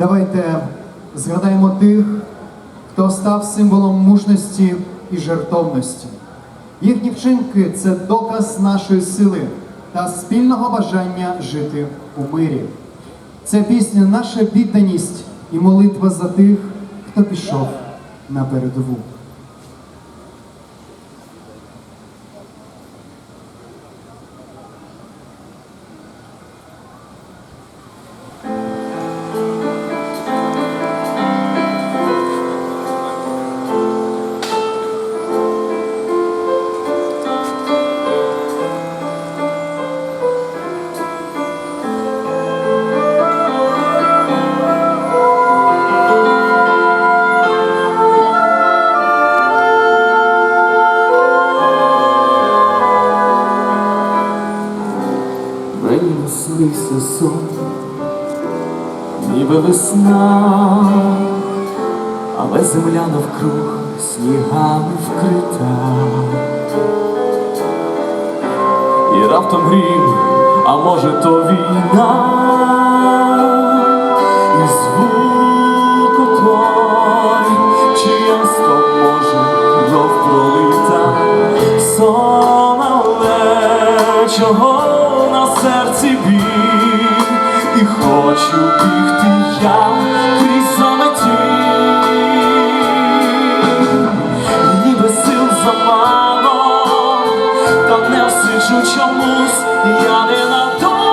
Давайте згадаємо тих, хто став символом мужності і жертовності. Їхні вчинки це доказ нашої сили та спільного бажання жити у мирі. Ця пісня наша відданість і молитва за тих, хто пішов на передову. Наснився сон, ніби весна, але земля навкруг снігами вкрита. І раптом грім, а може то війна, і звук той, часто може кров пролита, сон, але чого на серці біль, і хочу бігти я крізь заметі, ніби сил замало, та не всиджу чомусь, я не надовго,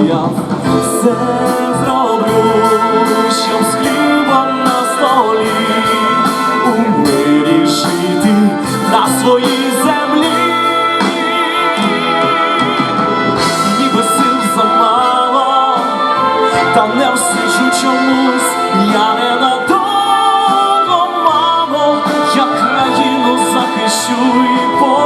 посіяв, все зроблю, щоб з хлібом на столі у жити на своїй землі. Ніби сил замало, та не всиджу чомусь, я не надовго, мамо, я країну захищу і повернусь,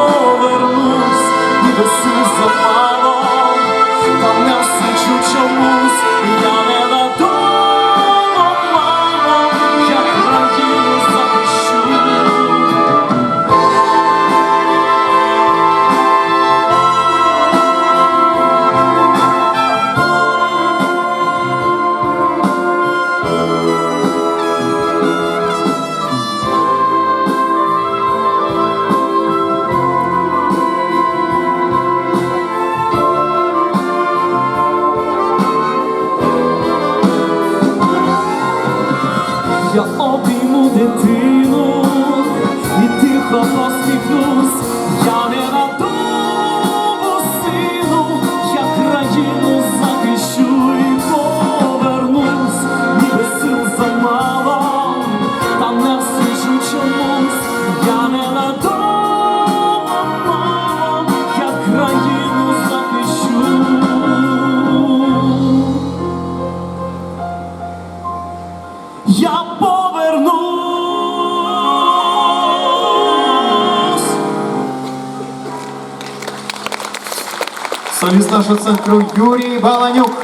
Соліст нашого центру Юрій Баланюк.